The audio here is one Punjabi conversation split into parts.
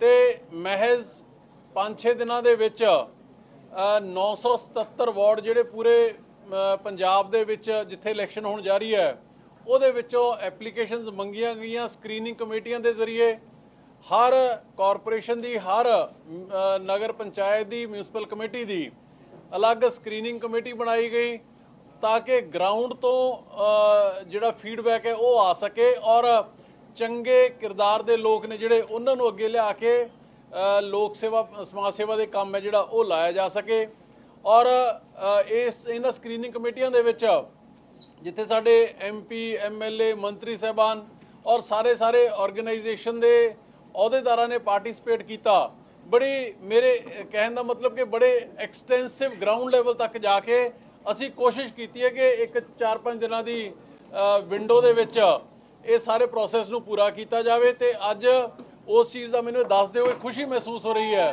ਤੇ ਮਹਿਜ਼ 5-6 ਦਿਨਾਂ ਦੇ ਵਿੱਚ ਅ, 977 ਵਾਰਡ ਜਿਹੜੇ ਪੂਰੇ ਪੰਜਾਬ ਦੇ ਵਿੱਚ ਜਿੱਥੇ ਇਲੈਕਸ਼ਨ ਹੋਣ ਜਾ ਰਹੀ ਹੈ ਉਹਦੇ ਵਿੱਚੋਂ ਐਪਲੀਕੇਸ਼ਨਸ ਮੰਗੀਆਂ ਗਈਆਂ ਸਕਰੀਨਿੰਗ ਕਮੇਟੀਆਂ ਦੇ ਜ਼ਰੀਏ। ਹਰ ਕਾਰਪੋਰੇਸ਼ਨ ਦੀ ਹਰ ਨਗਰ ਪੰਚਾਇਤ ਦੀ ਮਿਊਨਿਸਪਲ ਕਮੇਟੀ ਦੀ ਅਲੱਗ ਸਕਰੀਨਿੰਗ ਕਮੇਟੀ ਬਣਾਈ ਗਈ। ਤਾਂ ਕਿ ਗਰਾਊਂਡ ਤੋਂ ਜਿਹੜਾ ਫੀਡਬੈਕ ਹੈ ਉਹ ਆ ਸਕੇ ਔਰ ਚੰਗੇ ਕਿਰਦਾਰ ਦੇ ਲੋਕ ਨੇ ਜਿਹੜੇ ਉਹਨਾਂ ਨੂੰ ਅੱਗੇ ਲਿਆ ਕੇ ਲੋਕ ਸੇਵਾ, ਸਮਾਜ ਸੇਵਾ ਦੇ ਕੰਮ ਹੈ ਜਿਹੜਾ ਉਹ ਲਾਇਆ ਜਾ ਸਕੇ। ਔਰ ਇਸ, ਇਹਨਾਂ ਸਕਰੀਨਿੰਗ ਕਮੇਟੀਆਂ ਦੇ ਵਿੱਚ ਜਿੱਥੇ ਸਾਡੇ ਐਮਪੀ ਐਮਐਲਏ ਮੰਤਰੀ ਸਹਿਬਾਨ ਔਰ ਸਾਰੇ ਸਾਰੇ ਆਰਗੇਨਾਈਜੇਸ਼ਨ ਦੇ ਅਹੁਦੇਦਾਰਾਂ ਨੇ ਪਾਰਟਿਸਿਪੇਟ ਕੀਤਾ, ਬੜੀ ਮੇਰੇ, ਕਹਿਣ ਦਾ ਮਤਲਬ ਕਿ ਬੜੇ ਐਕਸਟੈਂਸਿਵ ਗਰਾਊਂਡ ਲੈਵਲ ਤੱਕ ਜਾ ਕੇ ਅਸੀਂ ਕੋਸ਼ਿਸ਼ ਕੀਤੀ ਹੈ ਕਿ ਇੱਕ 4-5 ਦਿਨਾਂ ਦੀ ਵਿੰਡੋ ਦੇ ਵਿੱਚ ਇਹ ਸਾਰੇ ਪ੍ਰੋਸੈਸ ਨੂੰ ਪੂਰਾ ਕੀਤਾ ਜਾਵੇ ਤੇ ਅੱਜ ਉਸ ਚੀਜ਼ ਦਾ ਮੈਨੂੰ ਦੱਸਦੇ ਹੋਏ ਖੁਸ਼ੀ ਮਹਿਸੂਸ ਹੋ ਰਹੀ ਹੈ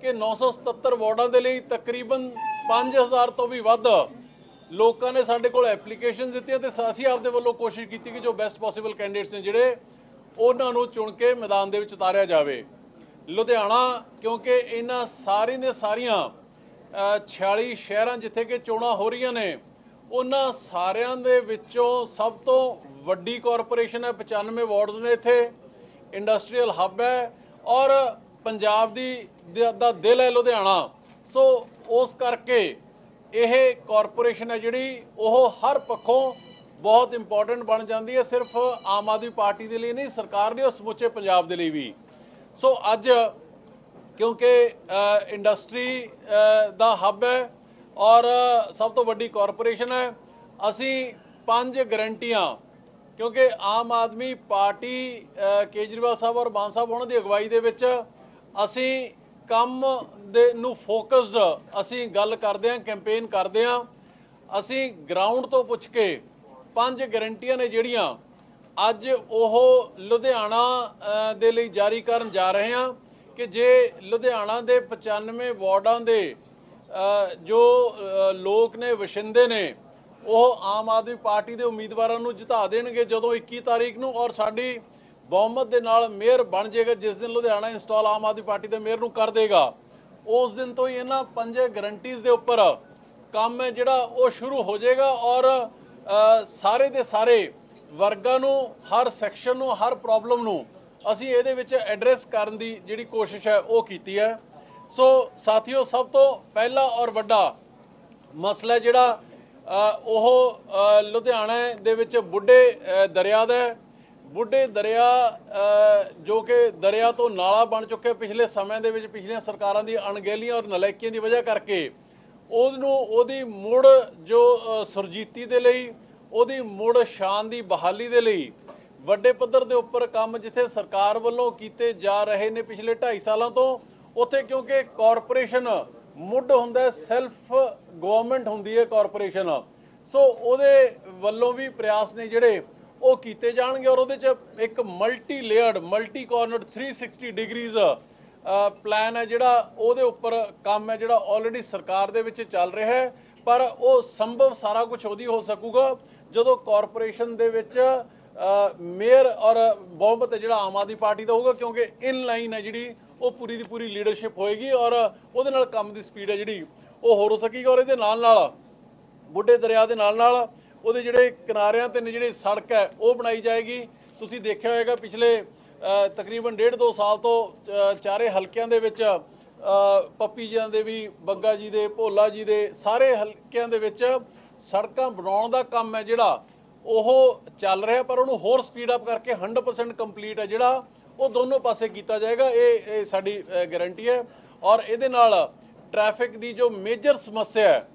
ਕਿ 977 ਵਾਰਡਾਂ ਦੇ ਲਈ ਤਕਰੀਬਨ 5000 ਤੋਂ ਵੀ ਵੱਧ ਲੋਕਾਂ ਨੇ ਸਾਡੇ ਕੋਲ ਐਪਲੀਕੇਸ਼ਨ ਦਿੱਤੀਆਂ ਤੇ ਅਸੀਂ ਆਪਦੇ ਵੱਲੋਂ ਕੋਸ਼ਿਸ਼ ਕੀਤੀ ਕਿ ਜੋ ਬੈਸਟ ਪੋਸੀਬਲ ਕੈਂਡੀਡੇਟਸ ਨੇ ਜਿਹੜੇ, ਉਹਨਾਂ ਨੂੰ ਚੁਣ ਕੇ ਮੈਦਾਨ ਦੇ ਵਿੱਚ ਉਤਾਰਿਆ ਜਾਵੇ। ਲੁਧਿਆਣਾ, ਕਿਉਂਕਿ ਇਹਨਾਂ ਸਾਰੀਆਂ ਦੇ ਸਾਰੀਆਂ 46 ਸ਼ਹਿਰਾਂ ਜਿੱਥੇ ਕਿ ਚੋਣਾਂ ਹੋ ਰਹੀਆਂ ਨੇ, ਉਹਨਾਂ ਸਾਰਿਆਂ ਦੇ ਵਿੱਚੋਂ ਸਭ ਤੋਂ ਵੱਡੀ ਕਾਰਪੋਰੇਸ਼ਨ ਹੈ 95 ਵਾਰਡਸ ਨੇ ਇੱਥੇ, ਇੰਡਸਟਰੀਅਲ ਹੱਬ ਹੈ ਔਰ ਪੰਜਾਬ ਦੀ ਦਾ ਦਿਲ ਹੈ ਲੁਧਿਆਣਾ। ਸੋ ਉਸ ਕਰਕੇ ਇਹ ਕਾਰਪੋਰੇਸ਼ਨ ਹੈ ਜਿਹੜੀ, ਉਹ ਹਰ ਪੱਖੋਂ ਬਹੁਤ ਇੰਪੋਰਟੈਂਟ ਬਣ ਜਾਂਦੀ ਹੈ, ਸਿਰਫ ਆਮ ਆਦਮੀ ਪਾਰਟੀ ਦੇ ਲਈ ਨਹੀਂ, ਸਰਕਾਰ ਲਈ ਔਰ ਸਮੁੱਚੇ ਪੰਜਾਬ ਦੇ ਲਈ ਵੀ। ਸੋ ਅੱਜ ਕਿਉਂਕਿ ਇੰਡਸਟਰੀ ਦਾ ਹੱਬ ਹੈ ਔਰ ਸਭ ਤੋਂ ਵੱਡੀ ਕਾਰਪੋਰੇਸ਼ਨ ਹੈ। ਅਸੀਂ ਪੰਜ ਗਰੰਟੀਆਂ ਕਿਉਂਕਿ ਆਮ ਆਦਮੀ ਪਾਰਟੀ ਕੇਜਰੀਵਾਲ ਸਾਹਿਬ ਔਰ ਮਾਨ ਸਾਹਿਬ ਉਹਨਾਂ ਦੀ ਅਗਵਾਈ ਦੇ ਵਿੱਚ ਅਸੀਂ ਕੰਮ ਦੇ ਨੂੰ ਫੋਕਸਡ ਅਸੀਂ ਗੱਲ ਕਰਦੇ ਹਾਂ ਕੈਂਪੇਨ ਕਰਦੇ ਹਾਂ। ਅਸੀਂ ਗਰਾਊਂਡ ਤੋਂ ਪੁੱਛ ਕੇ ਪੰਜ ਗਰੰਟੀਆਂ ਨੇ ਜਿਹੜੀਆਂ ਅੱਜ ਉਹ ਲੁਧਿਆਣਾ ਦੇ ਲਈ ਜਾਰੀ ਕਰਨ ਜਾ ਰਹੇ ਹਾਂ। ਕਿ ਜੇ ਲੁਧਿਆਣਾ ਦੇ 95 ਵਾਰਡਾਂ ਦੇ ਜੋ ਲੋਕ ਨੇ ਵਸਿੰਦੇ ਨੇ, ਉਹ ਆਮ ਆਦਮੀ ਪਾਰਟੀ ਦੇ ਉਮੀਦਵਾਰਾਂ ਨੂੰ ਜਿਤਾ ਦੇਣਗੇ ਜਦੋਂ 21 ਤਾਰੀਖ ਨੂੰ ਔਰ ਸਾਡੀ ਬਹੁਮਤ ਦੇ ਨਾਲ ਮੇਅਰ ਬਣ ਜਾਏਗਾ, ਜਿਸ ਦਿਨ ਲੁਧਿਆਣਾ ਇੰਸਟਾਲ ਆਮ ਆਦਮੀ ਪਾਰਟੀ ਦੇ ਮੇਅਰ ਨੂੰ ਕਰ ਦੇਗਾ। ਉਸ ਦਿਨ ਤੋਂ ਹੀ ਇਹਨਾਂ ਪੰਜ ਗਰੰਟੀਜ਼ ਦੇ ਉੱਪਰ ਕੰਮ ਹੈ ਜਿਹੜਾ ਉਹ ਸ਼ੁਰੂ ਹੋ ਜਾਏਗਾ ਔਰ ਸਾਰੇ ਦੇ ਸਾਰੇ ਵਰਗਾਂ ਨੂੰ, ਹਰ ਸੈਕਸ਼ਨ ਨੂੰ, ਹਰ ਪ੍ਰੋਬਲਮ ਨੂੰ ਅਸੀਂ ਇਹਦੇ ਵਿੱਚ ਐਡਰੈਸ ਕਰਨ ਦੀ ਜਿਹੜੀ ਕੋਸ਼ਿਸ਼ ਹੈ ਉਹ ਕੀਤੀ ਹੈ। ਸੋ ਸਾਥੀਓ ਸਭ ਤੋਂ ਪਹਿਲਾ ਔਰ ਵੱਡਾ ਮਸਲਾ ਜਿਹੜਾ ਉਹ ਅ, ਲੁਧਿਆਣਾ ਦੇ ਵਿੱਚ ਬੁੱਢੇ ਦਰਿਆ ਦਾ ਬੁੱਢੇ ਦਰਿਆ ਜੋ ਕਿ ਦਰਿਆ ਤੋਂ ਨਾਲਾ ਬਣ ਚੁੱਕਿਆ ਪਿਛਲੇ ਸਮੇਂ ਦੇ ਵਿੱਚ ਪਿਛਲੀਆਂ ਸਰਕਾਰਾਂ ਦੀ ਅਣਗਹਿਲੀਆਂ ਔਰ ਨਲਾਇਕੀਆਂ ਦੀ ਵਜ੍ਹਾ ਕਰਕੇ ਉਹਨੂੰ ਉਹਦੀ ਮੁੜ ਜੋ ਸੁਰਜੀਤੀ ਦੇ ਲਈ ਉਹਦੀ ਮੁੜ ਸ਼ਾਨ ਦੀ ਬਹਾਲੀ ਦੇ ਲਈ ਵੱਡੇ ਪੱਧਰ ਦੇ ਉੱਪਰ ਕੰਮ ਜਿੱਥੇ ਸਰਕਾਰ ਵੱਲੋਂ ਕੀਤੇ ਜਾ ਰਹੇ ਨੇ ਪਿਛਲੇ 2.5 ਸਾਲਾਂ ਤੋਂ, ਉੱਥੇ ਕਿਉਂਕਿ ਕਾਰਪੋਰੇਸ਼ਨ ਮੁੱਢ ਹੁੰਦਾ ਸੈਲਫ ਗਵਰਨਮੈਂਟ ਹੁੰਦੀ ਹੈ ਕਾਰਪੋਰੇਸ਼ਨ। ਸੋ ਉਹਦੇ ਵੱਲੋਂ ਵੀ ਪ੍ਰਯਾਸ ਨੇ ਜਿਹੜੇ ਉਹ ਕੀਤੇ ਜਾਣਗੇ ਔਰ ਉਹਦੇ ਚ ਇੱਕ multi layered multi cornered 360 degrees plan ਹੈ ਜਿਹੜਾ ਉਹਦੇ ਉੱਪਰ ਕੰਮ ਹੈ ਜਿਹੜਾ ਆਲਰੇਡੀ ਸਰਕਾਰ ਦੇ ਵਿੱਚ ਚੱਲ ਰਿਹਾ ਹੈ। ਪਰ ਉਹ ਸੰਭਵ ਸਾਰਾ ਕੁਝ ਉਹਦੀ ਹੋ ਸਕੂਗਾ ਜਦੋਂ ਕਾਰਪੋਰੇਸ਼ਨ ਦੇ ਵਿੱਚ ਮੇਅਰ ਔਰ ਬਹੁਮਤ ਹੈ ਜਿਹੜਾ ਆਮ ਆਦਮੀ ਪਾਰਟੀ ਦਾ ਹੋਊਗਾ, ਕਿਉਂਕਿ ਇਨ ਲਾਈਨ ਹੈ ਜਿਹੜੀ, ਉਹ ਪੂਰੀ ਦੀ ਪੂਰੀ ਲੀਡਰਸ਼ਿਪ ਹੋਏਗੀ ਔਰ ਉਹਦੇ ਨਾਲ ਕੰਮ ਦੀ ਸਪੀਡ ਹੈ ਜਿਹੜੀ, ਉਹ ਹੋਰ ਹੋ ਸਕੇਗੀ ਔਰ ਇਹਦੇ ਨਾਲ ਨਾਲ ਬੁੱਢੇ ਦਰਿਆ ਦੇ ਨਾਲ ਨਾਲ ਉਹਦੇ ਜਿਹੜੇ ਕਿਨਾਰਿਆਂ ਤੇ ਨੇ ਜਿਹੜੀ ਸੜਕ ਹੈ, ਉਹ ਬਣਾਈ ਜਾਏਗੀ। ਤੁਸੀਂ ਦੇਖਿਆ ਹੋਵੇਗਾ ਪਿਛਲੇ ਤਕਰੀਬਨ ਡੇਢ ਦੋ ਸਾਲ ਤੋਂ ਚਾਰੇ ਹਲਕਿਆਂ ਦੇ ਵਿੱਚ ਪੱਪੀ ਜੀਆਂ ਦੇ ਵੀ, ਬੱਗਾ ਜੀ ਦੇ, ਭੋਲਾ ਜੀ ਦੇ, ਸਾਰੇ ਹਲਕਿਆਂ ਦੇ ਵਿੱਚ ਸੜਕਾਂ ਬਣਾਉਣ ਦਾ ਕੰਮ ਹੈ ਜਿਹੜਾ ਉਹ ਚੱਲ ਰਿਹਾ, ਪਰ ਉਹਨੂੰ ਹੋਰ ਸਪੀਡ ਅਪ ਕਰਕੇ 100% ਕੰਪਲੀਟ ਹੈ ਜਿਹੜਾ ਉਹ ਦੋਨੋਂ ਪਾਸੇ ਕੀਤਾ ਜਾਏਗਾ। ਇਹ ਇਹ ਸਾਡੀ ਗਾਰੰਟੀ ਹੈ। ਔਰ ਇਹਦੇ ਨਾਲ ਟ੍ਰੈਫਿਕ ਦੀ ਜੋ ਮੇਜਰ ਸਮੱਸਿਆ ਹੈ,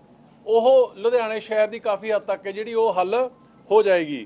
ਉਹ ਲੁਧਿਆਣੇ ਸ਼ਹਿਰ ਦੀ ਕਾਫੀ ਹੱਦ ਤੱਕ ਹੈ ਜਿਹੜੀ ਉਹ ਹੱਲ ਹੋ ਜਾਏਗੀ।